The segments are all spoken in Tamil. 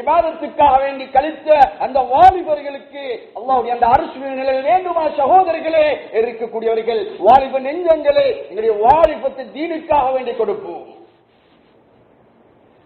இபாதத்துக்காக வேண்டி கழித்த அந்த வாலிபர்களுக்கு அல்லாவுடைய அந்த அரசு நிலையில் வேண்டுமா சகோதரர்களே இருக்கக்கூடியவர்கள் வாலிப நெஞ்சங்களே எங்களுடைய வாலிபத்தை தீனுக்காக வேண்டி கொடுப்போம்.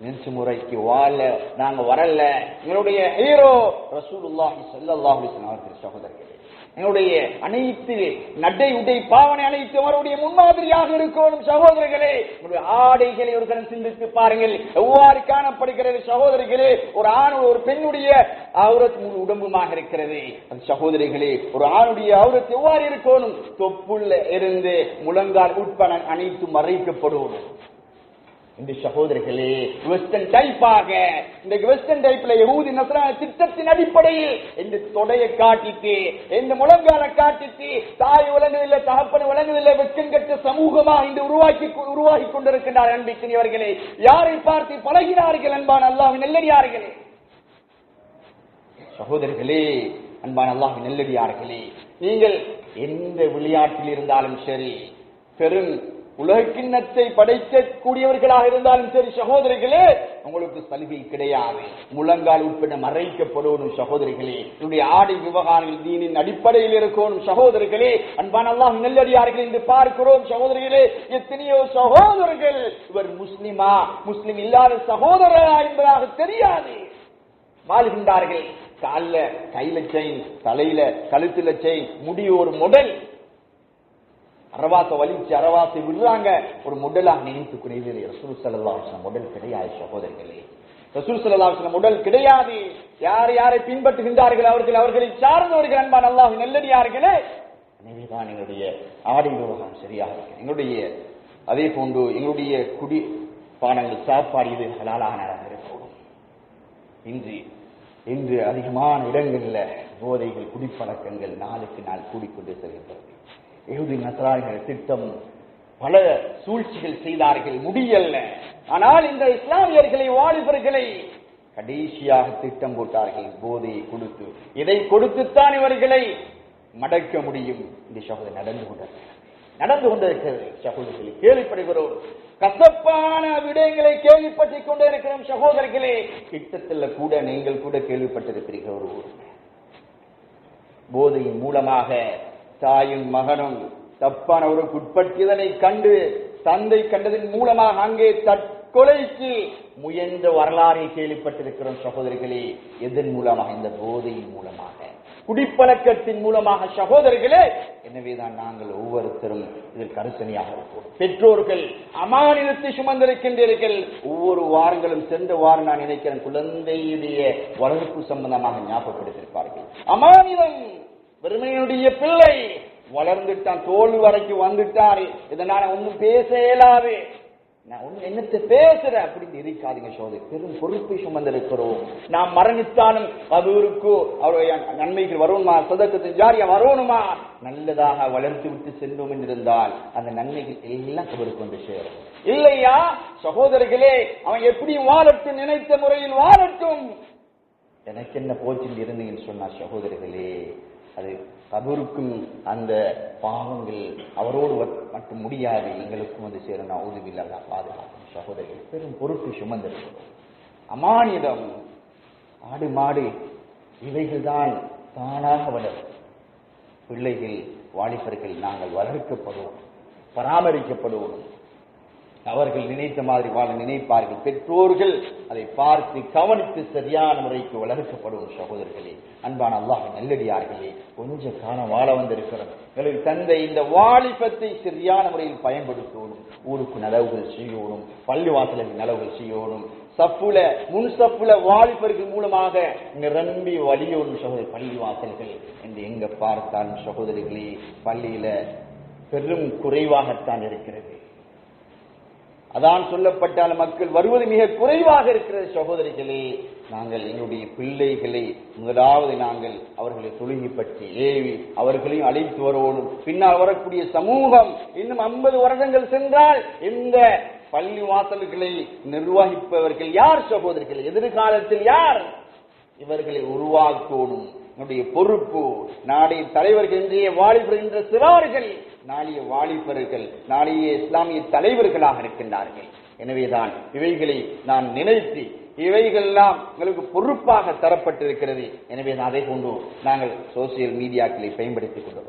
நெஞ்சு முறைக்கு வாழ நாங்க வரல. எங்களுடைய ஹீரோ ரசூலுல்லாஹி ஸல்லல்லாஹு அலைஹி வஸல்லம் அவர்கள் சகோதரர்களே எங்களுடைய அனைத்து நடை உடை பாவனை அனைத்து அவருடைய முன்மாதிரியாக இருக்கணும் சகோதரர்களே. உங்களுடைய ஆடைகளை ஒரு கணம் சிந்தித்து பாருங்கள். எவ்வாறு காணப்படுகிறது சகோதரிகளே ஒரு ஆண் ஒரு பெண்ணுடைய அவரத் முழு உடம்புமாக இருக்கிறது. அந்த சகோதரிகளே ஒரு ஆணுடைய அவரத் எவ்வாறு இருக்கணும்? தொப்புள்ள இருந்து முழங்கால் உட்பட அனைத்தும் மறைக்கப்படும். இந்த சகோதரர்களே வெஸ்டர்ன் டைப்பாக இந்த வெஸ்டர்ன் டைப்ல யகூதி நசரான திட்டத்தின் அடிப்படையில் இந்த தொடையை காட்டிட்டு இந்த முழங்கால காட்டிட்டு தாய் விளங்குதில்லை தகப்பன் விளங்குதில்லை வெக்கம் கட்ட சமூகமாக இன்று உருவாக்கி உருவாகி கொண்டிருக்கின்றார் அன்பிக்கினியவர்களே யாரை பார்த்து பழகினார்கள் அன்பான் அல்லாஹ் நெல்லடியார்களே? சகோதரர்களே அன்பான் அல்லாஹ் நெல்லடியார்களே நீங்கள் எந்த விளையாட்டில் இருந்தாலும் சரி பெரும் உலகக்கிண்ணத்தை படைக்கக்கூடியவர்களாக இருந்தாலும் சரி சகோதரிகளே உங்களுக்கு சலுகை கிடையாது. முழங்கால் உட்பட மறைக்கப்படணும் சகோதரிகளே. என்னுடைய ஆடை விவகாரங்கள் தீனின் அடிப்படையில் இருக்கணும் சகோதரிகளே. அன்பானல்லாம் நெல்லடியார்கள் என்று பார்க்கிறோம் சகோதரிகளே. எத்தனையோ சகோதரர்கள் இவர் முஸ்லிமா முஸ்லிம் இல்லாத சகோதரரா என்பதாக தெரியாது. வாழ்கின்றார்கள். கால்ல கையில செயின் தலையில கழுத்துல செயின் முடி ஒரு முடல் அரவாத்தை வலிச்சு அறவாசை விடுறாங்க. ஒரு முடலாக நினைத்துக்குரியது ரசூல் சல்லாஹ் உடல் கிடையாது சகோதரர்களே. ரசூல் சல்லாஹ் உடல் கிடையாது. யார் யாரை பின்பற்றுகின்றார்கள் அவர்கள்? அவர்களை சார்ந்தவர்கள் அன்பான் அல்லாஹ் நெல்லடியார்களே. எனவேதான் எங்களுடைய ஆடை விவகாரம் சரியாக இருக்கு. எங்களுடைய அதே போன்று எங்களுடைய குடி பானங்கள் சாப்பாடு இது ஹலாலான இருக்கணும் இன்று இன்று அதிகமான இடங்கள்ல போதைகள் குடிப்பழக்கங்கள் நாளுக்கு நாள் கூடிக்கொண்டு செல்கின்றது. யகுதி நசராணிகள் திட்டம் பல சூழ்ச்சிகள் செய்தார்கள் முடியல்ல. ஆனால் இந்த இஸ்லாமியர்களை வாலிபர்களை கடைசியாக திட்டம் போட்டார்கள் போதையை கொடுத்து. இதை கொடுத்துத்தான் இவர்களை மடக்க முடியும். இந்த சகோதரி நடந்து கொண்டது நடந்து கொண்டிருக்கிறது சகோதரிகளை கேள்விப்படுகிறோம். கசப்பான விடயங்களை கேள்விப்பட்டுக் கொண்டே இருக்கிறோம் திட்டத்தில் கிட்டத்தில் கூட நீங்கள் கூட கேள்விப்பட்டிருக்கிறீர்கள் ஒரு போதையின் மூலமாக தாயும் மகனும் தப்பான ஒரு கண்டு தந்தை கண்டதன் மூலமாக அங்கே தற்கொலைக்கு முயன்ற வரலாறை கேள்விப்பட்டிருக்கிறோம் சகோதரிகளே. எதன் மூலமாக? இந்த போதையின் மூலமாக. குடிப்பழக்கத்தின் மூலமாக சகோதரர்களே எனவேதான் நாங்கள் ஒவ்வொருத்தரும் இதில் கருத்தனையாக இருப்போம். பெற்றோர்கள் அமானிதத்தை சுமந்திருக்கின்றீர்கள். ஒவ்வொரு வாரங்களும் சென்ற வாரம் நான் நினைக்கிறேன் குழந்தையுடைய வளர்ப்பு சம்பந்தமாக ஞாபகப்படுத்தியிருப்பார்கள். அமானிதம்! பெருமையினுடைய பிள்ளை வளர்ந்துட்டான் தோல் வரைக்கும் வந்துட்டாரு. இதனால ஒன்னும் பேச இயலாது. நான் ஒண்ணு என்னத்தை பேசுற அப்படின்னு இருக்காதீங்க சோதரி பெரும் பொறுப்பை சுமந்திருக்கிறோம். நாம் மரணித்தாலும் அவருக்கு அவருடைய நன்மைகள் வருமா சதக்கத்தின் ஜாரியா வரணுமா நல்லதாக வளர்த்து விட்டு சென்றோம் என்றிருந்தால் அந்த நன்மைகள் எல்லாம் அவருக்கு வந்து சேரும். இல்லையா? சகோதரர்களே அவன் எப்படி வாழட்டும் நினைத்த முறையில் வாழட்டும்? எனக்கு என்ன போச்சு இருந்தீங்கன்னு சொன்னா சகோதரர்களே. அது கபருக்கும் அந்த பாவங்கள் அவரோடு வ- மட்டும் முடியாது. எங்களுக்கும் வந்து சேரும். உதவியில் பாதுகாக்கும் சகோதரிகள். பெரும் பொறுப்பு சுமந்திருக்கிறோம் அமானிதம் ஆடு மாடு இவைகள் தான் தானாக வளரும். பிள்ளைகள் வாலிபர்கள் நாங்கள் வளர்க்கப்படுவோம் பராமரிக்கப்படுவோம். அவர்கள் நினைத்த மாதிரி வாழ நினைப்பார்கள். பெற்றோர்கள் அதை பார்த்து கவனித்து சரியான முறைக்கு வளர்க்கப்படும் சகோதரர்களே. அன்பான அல்லாஹ் நல்லடியார்களே கொஞ்ச காலம் வாழ வந்திருக்கிறோம். எங்களுக்கு தந்தை இந்த வாலிபத்தை சரியான முறையில் பயன்படுத்தணும் ஊருக்கு நலவுகள் செய்யணும் பள்ளி வாசலுக்கு நலவுகள் செய்யணும் சப்புல முன் சப்புல வாலிபர்கள் மூலமாக நிரம்பி வழியோடும் சகோதரி பள்ளி வாசல்கள் என்று எங்க பார்த்தாலும் சகோதரிகளே பள்ளியில பெரும் குறைவாகத்தான் இருக்கிறது. அதான் சொல்லப்பட்டால் மக்கள் வருவது மிக குறைவாக இருக்கிறது சகோதரிகளே. நாங்கள் எங்களுடைய பிள்ளைகளை முதலாவது நாங்கள் அவர்களை தொழுகிப்பற்றி ஏவி அவர்களையும் அழைத்து வருவோம் பின்னால் வரக்கூடிய சமூகம் இன்னும் ஐம்பது வருடங்கள் சென்றால் இந்த பள்ளி வாசல்களை நிர்வகிப்பவர்கள் யார் சகோதரிகள்? எதிர்காலத்தில் யார்? இவர்களை உருவாக்கணும். என்னுடைய பொறுப்பு நாளைய தலைவர்கள் இன்றைய வாலிபர் சிறார்கள் நாளைய வாலிபர்கள் நாளைய இஸ்லாமிய தலைவர்களாக இருக்கின்றார்கள். எனவேதான் இவைகளை நான் நினைத்து இவைகள்லாம் எங்களுக்கு பொறுப்பாக தரப்பட்டிருக்கிறது. எனவே அதை கொண்டு நாங்கள் சோசியல் மீடியாக்களை பயன்படுத்திக் கொண்டோம்